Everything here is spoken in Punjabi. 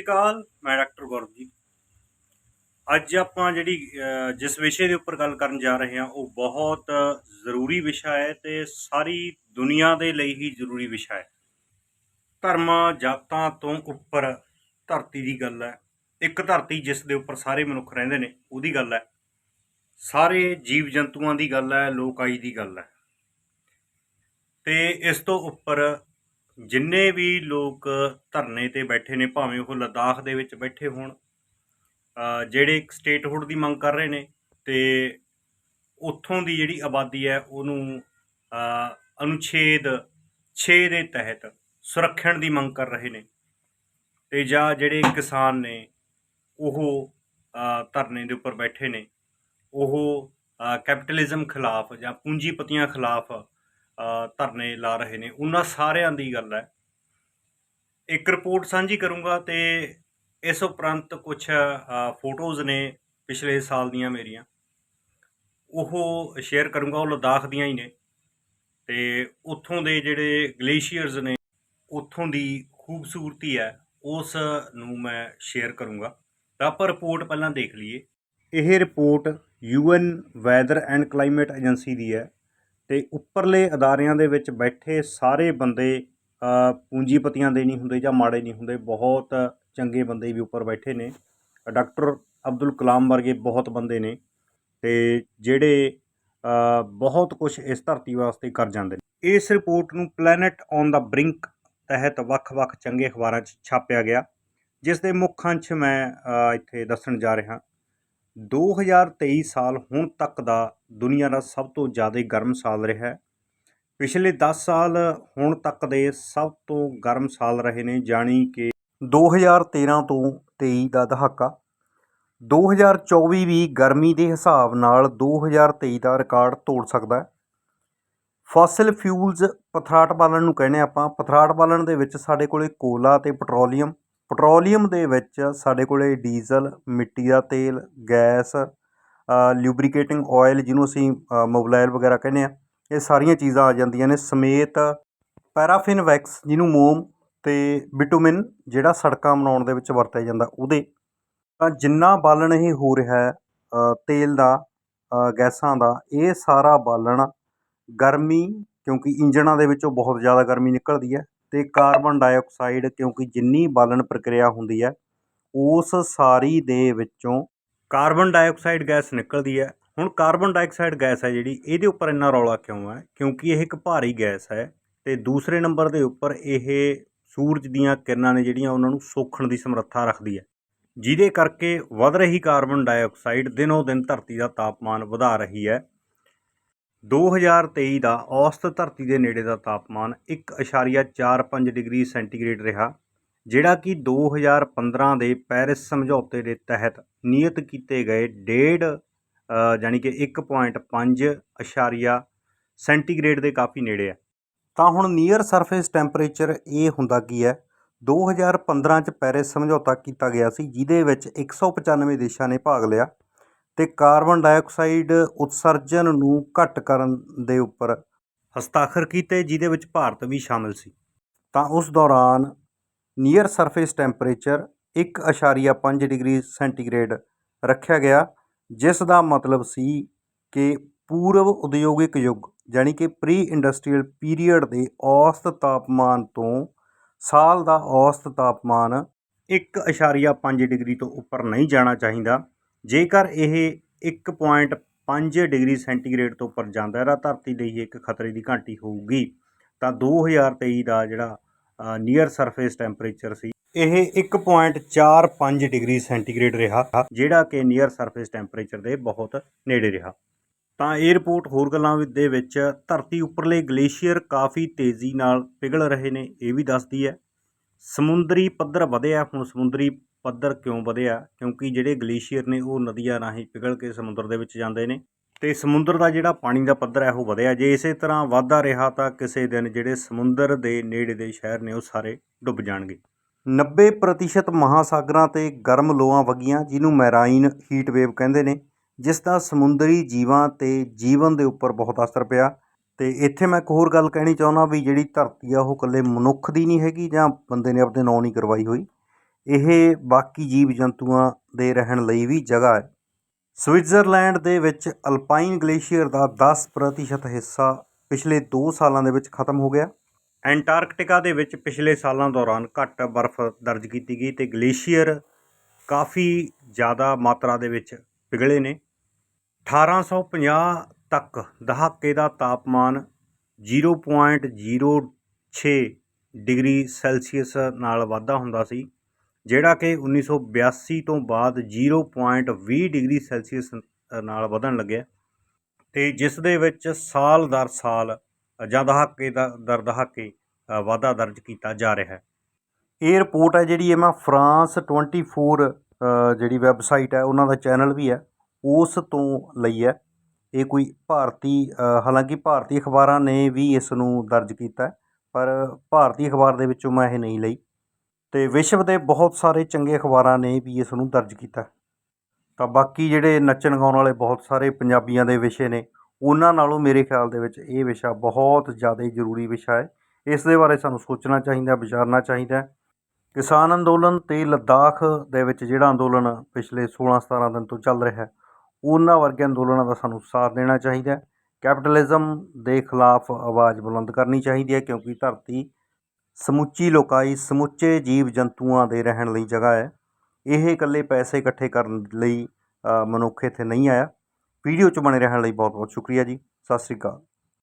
ਸਤਿ ਸ਼੍ਰੀ ਅਕਾਲ ਮੈਂ ਡਾਕਟਰ ਗੌਰਵ ਜੀ ਅੱਜ ਆਪਾਂ ਜਿਹੜੀ ਜਿਸ ਵਿਸ਼ੇ ਦੇ ਉੱਪਰ ਗੱਲ ਕਰਨ ਜਾ ਰਹੇ ਹਾਂ, ਉਹ ਬਹੁਤ ਜ਼ਰੂਰੀ ਵਿਸ਼ਾ ਹੈ ਤੇ ਸਾਰੀ ਦੁਨੀਆ ਦੇ ਲਈ ਹੀ ਜ਼ਰੂਰੀ ਵਿਸ਼ਾ ਹੈ। ਧਰਮਾਂ, ਜਾਤਾਂ ਤੋਂ ਉੱਪਰ ਧਰਤੀ ਦੀ ਗੱਲ ਹੈ। ਇੱਕ ਧਰਤੀ ਜਿਸ ਦੇ ਉੱਪਰ ਸਾਰੇ ਮਨੁੱਖ ਰਹਿੰਦੇ ਨੇ, ਉਹਦੀ ਗੱਲ ਹੈ। ਸਾਰੇ ਜੀਵ ਜੰਤੂਆਂ ਦੀ ਗੱਲ ਹੈ ਲੋਕਾਈ ਦੀ ਗੱਲ ਹੈ। ਤੇ ਇਸ ਤੋਂ ਉੱਪਰ ਜਿੰਨੇ ਵੀ ਲੋਕ ਧਰਨੇ ਤੇ ਬੈਠੇ ਨੇ, ਭਾਵੇਂ ਉਹ ਲਦਾਖ ਦੇ ਵਿੱਚ ਬੈਠੇ ਹੋਣ ਜਿਹੜੇ ਸਟੇਟਹੁੱਡ ਦੀ ਮੰਗ ਕਰ ਰਹੇ ਨੇ ਤੇ ਉੱਥੋਂ ਦੀ ਜਿਹੜੀ ਆਬਾਦੀ ਹੈ, ਉਹਨੂੰ ਅਨੁਛੇਦ 6 ਦੇ ਤਹਿਤ ਸੁਰੱਖਿਅਣ ਦੀ ਮੰਗ ਕਰ ਰਹੇ ਨੇ ਤੇ ਜਾਂ ਜਿਹੜੇ ਕਿਸਾਨ ਨੇ, ਉਹ ਧਰਨੇ ਦੇ ਉੱਪਰ ਬੈਠੇ ਨੇ, ਉਹ ਕੈਪੀਟਲਿਜ਼ਮ ਖਿਲਾਫ ਜਾਂ ਪੂੰਜੀਪਤੀਆਂ ਖਿਲਾਫ ਧਰਨੇ ਲਾ ਰਹੇ ਨੇ। ਉਹਨਾਂ ਸਾਰਿਆਂ ਦੀ ਗੱਲ ਹੈ। ਇੱਕ ਰਿਪੋਰਟ ਸਾਂਝੀ ਕਰੂੰਗਾ ਤੇ ਇਸ ਉਪਰੰਤ ਕੁਝ ਫੋਟੋਜ਼ ਨੇ ਪਿਛਲੇ ਸਾਲ ਦੀਆਂ ਮੇਰੀਆਂ। ਉਹ ਸ਼ੇਅਰ ਕਰੂੰਗਾ, ਉਹ ਲਦਾਖ ਦੀਆਂ ਹੀ ਨੇ। ਤੇ ਉੱਥੋਂ ਦੇ ਜਿਹੜੇ ਗਲੇਸ਼ੀਅਰਸ ਨੇ, ਉੱਥੋਂ ਦੀ ਖੂਬਸੂਰਤੀ ਹੈ, ਉਸ ਨੂੰ ਮੈਂ ਸ਼ੇਅਰ ਕਰੂੰਗਾ। ਤਾਂ ਆਪਾਂ ਰਿਪੋਰਟ ਪਹਿਲਾਂ ਦੇਖ ਲਈਏ। ਇਹ report UN weather and climate agency ਦੀ ਹੈ। ਅਤੇ ਉੱਪਰਲੇ ਅਦਾਰਿਆਂ ਦੇ ਵਿੱਚ ਬੈਠੇ ਸਾਰੇ ਬੰਦੇ ਪੂੰਜੀਪਤੀਆਂ ਦੇ ਨਹੀਂ ਹੁੰਦੇ ਜਾਂ ਮਾੜੇ ਨਹੀਂ ਹੁੰਦੇ, ਬਹੁਤ ਚੰਗੇ ਬੰਦੇ ਵੀ ਉੱਪਰ ਬੈਠੇ ਨੇ। ਡਾਕਟਰ ਅਬਦੁਲ ਕਲਾਮ ਵਰਗੇ ਬਹੁਤ ਬੰਦੇ ਨੇ ਅਤੇ ਜਿਹੜੇ ਬਹੁਤ ਕੁਝ ਇਸ ਧਰਤੀ ਵਾਸਤੇ ਕਰ ਜਾਂਦੇ ਨੇ। ਇਸ ਰਿਪੋਰਟ ਨੂੰ ਪਲੈਨਟ ਔਨ ਦਾ ਬ੍ਰਿੰਕ ਤਹਿਤ ਵੱਖ-ਵੱਖ ਚੰਗੇ ਅਖਬਾਰਾਂ 'ਚ ਛਾਪਿਆ ਗਿਆ, ਜਿਸ ਦੇ ਮੁੱਖ ਅੰਸ਼ ਮੈਂ ਇੱਥੇ ਦੱਸਣ ਜਾ ਰਿਹਾ। 2023 ਸਾਲ ਹੁਣ ਤੱਕ ਦਾ ਦੁਨੀਆ ਦਾ ਸਭ ਤੋਂ ਜ਼ਿਆਦਾ ਗਰਮ ਸਾਲ ਰਿਹਾ ਹੈ। ਪਿਛਲੇ 10 ਸਾਲ ਹੁਣ ਤੱਕ ਦੇ ਸਭ ਤੋਂ ਗਰਮ ਸਾਲ ਰਹੇ ਨੇ, ਜਾਣੀ ਕਿ 2013 ਤੋਂ 23 ਦਾ ਦਹਾਕਾ। 2024 ਵੀ ਗਰਮੀ ਦੇ ਹਿਸਾਬ ਨਾਲ 2023 ਦਾ ਰਿਕਾਰਡ ਤੋੜ ਸਕਦਾ ਹੈ। ਫੋਸਿਲ ਫਿਊਲਸ ਪਥਰਾਟ ਬਾਲਣ ਨੂੰ ਕਹਿੰਦੇ ਆਪਾਂ। ਪਥਰਾਟ ਬਾਲਣ ਦੇ ਵਿੱਚ ਸਾਡੇ ਕੋਲੇ ਕੋਲਾ ਤੇ ਪੈਟਰੋਲੀਅਮ ਪੈਟਰੋਲੀਅਮ ਦੇ ਵਿੱਚ ਸਾਡੇ ਕੋਲੇ ਡੀਜ਼ਲ, ਮਿੱਟੀ ਦਾ ਤੇਲ, ਗੈਸ ਲਿਊਬਰੀਕੇਟਿੰਗ ਆਇਲ ਜਿਹਨੂੰ ਅਸੀਂ ਮੋਬਲਾਈਲ ਵਗੈਰਾ ਕਹਿੰਦੇ ਆ, ਇਹ ਸਾਰੀਆਂ ਚੀਜ਼ਾਂ ਆ ਜਾਂਦੀਆਂ ਨੇ। ਸਮੇਤ ਪੈਰਾਫਿਨ ਵੈਕਸ ਜਿਹਨੂੰ ਮੋਮ ਤੇ ਬਿਟੂਮਿਨ ਜਿਹੜਾ ਸੜਕਾਂ ਬਣਾਉਣ ਦੇ ਵਿੱਚ ਵਰਤਿਆ ਜਾਂਦਾ ਉਹਦੇ। ਤਾਂ ਜਿੰਨਾ ਬਾਲਣ ਇਹ ਹੋ ਰਿਹਾ ਹੈ ਤੇਲ ਦਾ ਗੈਸਾਂ ਦਾ, ਇਹ ਸਾਰਾ ਬਾਲਣ ਗਰਮੀ ਕਿਉਂਕਿ ਇੰਜਣਾਂ ਦੇ ਵਿੱਚੋਂ ਬਹੁਤ ਜ਼ਿਆਦਾ ਗਰਮੀ ਨਿਕਲਦੀ ਹੈ। ਅਤੇ ਕਾਰਬਨ ਡਾਈਆਕਸਾਈਡ, ਕਿਉਂਕਿ ਜਿੰਨੀ ਬਾਲਣ ਪ੍ਰਕਿਰਿਆ ਹੁੰਦੀ ਹੈ, ਉਸ ਸਾਰੀ ਦੇ ਵਿੱਚੋਂ ਕਾਰਬਨ ਡਾਈਆਕਸਾਈਡ ਗੈਸ ਨਿਕਲਦੀ ਹੈ। ਹੁਣ ਕਾਰਬਨ ਡਾਈਆਕਸਾਈਡ ਗੈਸ ਹੈ ਜਿਹੜੀ, ਇਹਦੇ ਉੱਪਰ ਇੰਨਾ ਰੌਲਾ ਕਿਉਂ ਹੈ? ਕਿਉਂਕਿ ਇਹ ਇੱਕ ਭਾਰੀ ਗੈਸ ਹੈ ਤੇ ਦੂਸਰੇ ਨੰਬਰ ਦੇ ਉੱਪਰ ਇਹ ਸੂਰਜ ਦੀਆਂ ਕਿਰਨਾਂ ਨੇ ਜਿਹੜੀਆਂ ਉਹਨਾਂ ਨੂੰ ਸੋਖਣ ਦੀ ਸਮਰੱਥਾ ਰੱਖਦੀ ਹੈ। ਜਿਹਦੇ ਕਰਕੇ ਵੱਧ ਰਹੀ ਕਾਰਬਨ ਡਾਈਆਕਸਾਈਡ ਦਿਨੋ ਦਿਨ ਧਰਤੀ ਦਾ ਤਾਪਮਾਨ ਵਧਾ ਰਹੀ ਹੈ 2023 ਦਾ ਔਸਤ ਧਰਤੀ ਦੇ ਨੇੜੇ ਦਾ ਤਾਪਮਾਨ 1.45 ਡਿਗਰੀ ਸੈਂਟੀਗ੍ਰੇਡ ਰਿਹਾ ਜਿਹੜਾ ਕਿ 2015 ਦੇ ਪੈਰਿਸ ਸਮਝੌਤੇ ਦੇ ਤਹਿਤ ਨਿਯਤ ਕੀਤੇ ਗਏ ਡੇਢ ਅ, ਜਾਣੀ ਕਿ 1.5 ਅਸ਼ਾਰੀਆ ਸੈਂਟੀਗ੍ਰੇਡ ਦੇ ਕਾਫੀ ਨੇੜੇ ਹੈ। ਤਾਂ ਹੁਣ ਨੀਅਰ ਸਰਫੇਸ ਟੈਂਪਰੇਚਰ ਇਹ ਹੁੰਦਾ ਕੀ ਹੈ? 2015 ਚ ਪੈਰਿਸ ਸਮਝੌਤਾ ਕੀਤਾ ਗਿਆ ਸੀ ਜਿਹਦੇ ਵਿੱਚ 195 ਦੇਸ਼ਾਂ ਨੇ ਭਾਗ ਲਿਆ। ਅਤੇ ਕਾਰਬਨ ਡਾਈਆਕਸਾਈਡ ਉਤਸਰਜਨ ਨੂੰ ਘੱਟ ਕਰਨ ਦੇ ਉੱਪਰ ਹਸਤਾਖਰ ਕੀਤੇ, ਜਿਹਦੇ ਵਿੱਚ ਭਾਰਤ ਵੀ ਸ਼ਾਮਿਲ ਸੀ। ਤਾਂ ਉਸ ਦੌਰਾਨ near surface temperature 1.5 degree centigrade ਰੱਖਿਆ ਗਿਆ, ਜਿਸ ਦਾ ਮਤਲਬ ਸੀ ਕਿ ਪੂਰਵ ਉਦਯੋਗਿਕ ਯੁੱਗ, ਯਾਨੀ ਕਿ ਪ੍ਰੀ ਇੰਡਸਟਰੀਅਲ ਪੀਰੀਅਡ ਦੇ ਔਸਤ ਤਾਪਮਾਨ ਤੋਂ ਸਾਲ ਦਾ ਔਸਤ ਤਾਪਮਾਨ 1.5 ਡਿਗਰੀ ਤੋਂ ਉੱਪਰ ਨਹੀਂ ਜਾਣਾ ਚਾਹੀਦਾ। ਜੇਕਰ ਇਹ 1.5 ਡਿਗਰੀ ਸੈਂਟੀਗ੍ਰੇਡ ਤੋਂ ਉੱਪਰ ਜਾਂਦਾ ਹੈ, ਤਾਂ ਧਰਤੀ ਲਈ ਇੱਕ ਖਤਰੇ ਦੀ ਘੰਟੀ ਹੋਊਗੀ। ਤਾਂ 2023 ਦਾ ਜਿਹੜਾ ਨੀਅਰ ਸਰਫੇਸ ਟੈਂਪਰੇਚਰ ਸੀ, ਇਹ 1.45 ਡਿਗਰੀ ਸੈਂਟੀਗ੍ਰੇਡ ਰਿਹਾ, ਜਿਹੜਾ ਕਿ ਨੀਅਰ ਸਰਫੇਸ ਟੈਂਪਰੇਚਰ ਦੇ ਬਹੁਤ ਨੇੜੇ ਰਿਹਾ। ਤਾਂ ਇਹ ਰਿਪੋਰਟ ਹੋਰ ਗੱਲਾਂ ਵੀ ਦੇ ਵਿੱਚ, ਧਰਤੀ ਉੱਪਰਲੇ ਗਲੇਸ਼ੀਅਰ ਕਾਫੀ ਤੇਜ਼ੀ ਨਾਲ ਪਿਘਲ ਰਹੇ ਨੇ, ਇਹ ਵੀ ਦੱਸਦੀ ਹੈ। ਸਮੁੰਦਰੀ ਪੱਧਰ ਵਧਿਆ, ਹੁਣ ਸਮੁੰਦਰੀ ਪੱਧਰ ਕਿਉਂ ਵਧਿਆ? ਕਿਉਂਕਿ ਜਿਹੜੇ ਗਲੇਸ਼ੀਅਰ ਨੇ, ਉਹ ਨਦੀਆਂ ਰਾਹੀਂ ਪਿਘਲ ਕੇ ਸਮੁੰਦਰ ਦੇ ਵਿੱਚ ਜਾਂਦੇ ਨੇ। ਤੇ ਸਮੁੰਦਰ ਦਾ ਜਿਹੜਾ ਪਾਣੀ ਦਾ ਪੱਧਰ ਹੈ, ਉਹ ਵਧਿਆ। ਜੇ ਇਸੇ ਤਰ੍ਹਾਂ ਵਾਧਾ ਰਿਹਾ, ਤਾਂ ਕਿਸੇ ਦਿਨ ਜਿਹੜੇ ਸਮੁੰਦਰ ਦੇ ਨੇੜੇ ਦੇ ਸ਼ਹਿਰ ਨੇ, ਉਹ ਸਾਰੇ ਡੁੱਬ ਜਾਣਗੇ। 90% ਮਹਾਸਾਗਰਾਂ ਤੇ ਗਰਮ ਲੋਆਂ ਵਗੀਆਂ, ਜਿਹਨੂੰ ਮੈਰਾਈਨ ਹੀਟ ਵੇਵ ਕਹਿੰਦੇ ਨੇ, ਜਿਸ ਦਾ ਸਮੁੰਦਰੀ ਜੀਵਾਂ ਤੇ ਜੀਵਨ ਦੇ ਉੱਪਰ ਬਹੁਤ ਅਸਰ ਪਿਆ। ਤੇ ਇੱਥੇ ਮੈਂ ਇੱਕ ਹੋਰ ਗੱਲ ਕਹਿਣੀ ਚਾਹੁੰਦਾ ਵੀ ਜਿਹੜੀ ਧਰਤੀ ਆ, ਉਹ ਇਕੱਲੇ ਮਨੁੱਖ ਦੀ ਨਹੀਂ ਹੈਗੀ, ਜਾਂ ਬੰਦੇ ਨੇ ਆਪਣੇ ਨਾਂ ਨਹੀਂ ਕਰਵਾਈ ਹੋਈ। ਇਹ ਬਾਕੀ ਜੀਵ ਜੰਤੂਆਂ ਦੇ ਰਹਿਣ ਲਈ ਵੀ ਜਗ੍ਹਾ ਹੈ। ਸਵਿਟਜ਼ਰਲੈਂਡ ਦੇ ਵਿੱਚ ਅਲਪਾਈਨ ਗਲੇਸ਼ੀਅਰ ਦਾ 10% ਹਿੱਸਾ ਪਿਛਲੇ 2 ਸਾਲਾਂ ਦੇ ਵਿੱਚ ਖਤਮ ਹੋ ਗਿਆ। ਐਂਟਾਰਕਟਿਕਾ ਦੇ ਵਿੱਚ ਪਿਛਲੇ ਸਾਲਾਂ ਦੌਰਾਨ ਘੱਟ ਬਰਫ਼ ਦਰਜ ਕੀਤੀ ਗਈ ਤੇ ਗਲੇਸ਼ੀਅਰ ਕਾਫੀ ਜ਼ਿਆਦਾ ਮਾਤਰਾ ਦੇ ਵਿੱਚ ਪਿਘਲੇ ਨੇ। 1850 ਤੱਕ ਦਹਾਕੇ ਦਾ ਤਾਪਮਾਨ 0.06 ਡਿਗਰੀ ਸੈਲਸੀਅਸ ਨਾਲ ਵਾਧਾ ਹੁੰਦਾ ਸੀ। ਜਿਹੜਾ ਕਿ 1982 ਤੋਂ ਬਾਅਦ 0.20 ਡਿਗਰੀ ਸੈਲਸੀਅਸ ਨਾਲ ਵਧਣ ਲੱਗਿਆ ਤੇ ਜਿਸ ਦੇ ਵਿੱਚ ਸਾਲ ਦਰ ਸਾਲ ਜਾਂ ਦਹਾਕੇ ਦਾ ਦਰ ਦਹਾਕੇ ਵਾਧਾ ਦਰਜ ਕੀਤਾ ਜਾ ਰਿਹਾ ਹੈ। ਇਹ ਰਿਪੋਰਟ ਹੈ ਜਿਹੜੀ ਇਹ ਮੈਂ ਫਰਾਂਸ 24 ਅ, ਜਿਹੜੀ ਵੈਬਸਾਈਟ ਹੈ ਉਹਨਾਂ ਦਾ ਚੈਨਲ ਵੀ ਹੈ ਉਸ ਤੋਂ ਲਈ ਹੈ। ਇਹ ਕੋਈ ਭਾਰਤੀ ਹਾਲਾਂਕਿ ਭਾਰਤੀ ਅਖਬਾਰਾਂ ਨੇ ਵੀ ਇਸ ਨੂੰ ਦਰਜ ਕੀਤਾ ਪਰ ਭਾਰਤੀ ਅਖਬਾਰ ਦੇ ਵਿੱਚੋਂ ਮੈਂ ਇਹ ਨਹੀਂ ਲਈ। ਅਤੇ ਵਿਸ਼ਵ ਦੇ ਬਹੁਤ ਸਾਰੇ ਚੰਗੇ ਅਖਬਾਰਾਂ ਨੇ ਵੀ ਇਸ ਨੂੰ ਦਰਜ ਕੀਤਾ। ਤਾਂ ਬਾਕੀ ਜਿਹੜੇ ਨੱਚਣ ਗਾਉਣ ਵਾਲੇ ਬਹੁਤ ਸਾਰੇ ਪੰਜਾਬੀਆਂ ਦੇ ਵਿਸ਼ੇ ਨੇ, ਉਹਨਾਂ ਨਾਲੋਂ ਮੇਰੇ ਖਿਆਲ ਦੇ ਵਿੱਚ ਇਹ ਵਿਸ਼ਾ ਬਹੁਤ ਜ਼ਿਆਦਾ ਜ਼ਰੂਰੀ ਵਿਸ਼ਾ ਹੈ। ਇਸ ਦੇ ਬਾਰੇ ਸਾਨੂੰ ਸੋਚਣਾ ਚਾਹੀਦਾ, ਵਿਚਾਰਨਾ ਚਾਹੀਦਾ ਕਿਸਾਨ ਅੰਦੋਲਨ ਤੇ ਲੱਦਾਖ ਦੇ ਵਿੱਚ ਜਿਹੜਾ ਅੰਦੋਲਨ ਪਿਛਲੇ 16-17 ਦਿਨ ਤੋਂ ਚੱਲ ਰਿਹਾ ਹੈ, ਉਹਨਾਂ ਵਰਗੇ ਅੰਦੋਲਨਾਂ ਦਾ ਸਾਨੂੰ ਸਾਥ ਦੇਣਾ ਚਾਹੀਦਾ ਕੈਪੀਟਲਿਜ਼ਮ ਦੇ ਖਿਲਾਫ ਆਵਾਜ਼ ਬੁਲੰਦ ਕਰਨੀ ਚਾਹੀਦੀ ਹੈ ਕਿਉਂਕਿ ਧਰਤੀ ਸਮੁੱਚੀ ਲੋਕਾਈ, ਸਮੁੱਚੇ ਜੀਵ ਜੰਤੂਆਂ ਦੇ ਰਹਿਣ ਲਈ ਜਗ੍ਹਾ ਹੈ। ਇਹ ਇਕੱਲੇ ਪੈਸੇ ਇਕੱਠੇ ਕਰਨ ਲਈ ਮਨੁੱਖ ਇੱਥੇ ਨਹੀਂ ਆਇਆ। ਵੀਡੀਓ 'ਚ ਬਣੇ ਰਹਿਣ ਲਈ ਬਹੁਤ ਬਹੁਤ ਸ਼ੁਕਰੀਆ ਜੀ। ਸਤਿ ਸ੍ਰੀ ਅਕਾਲ।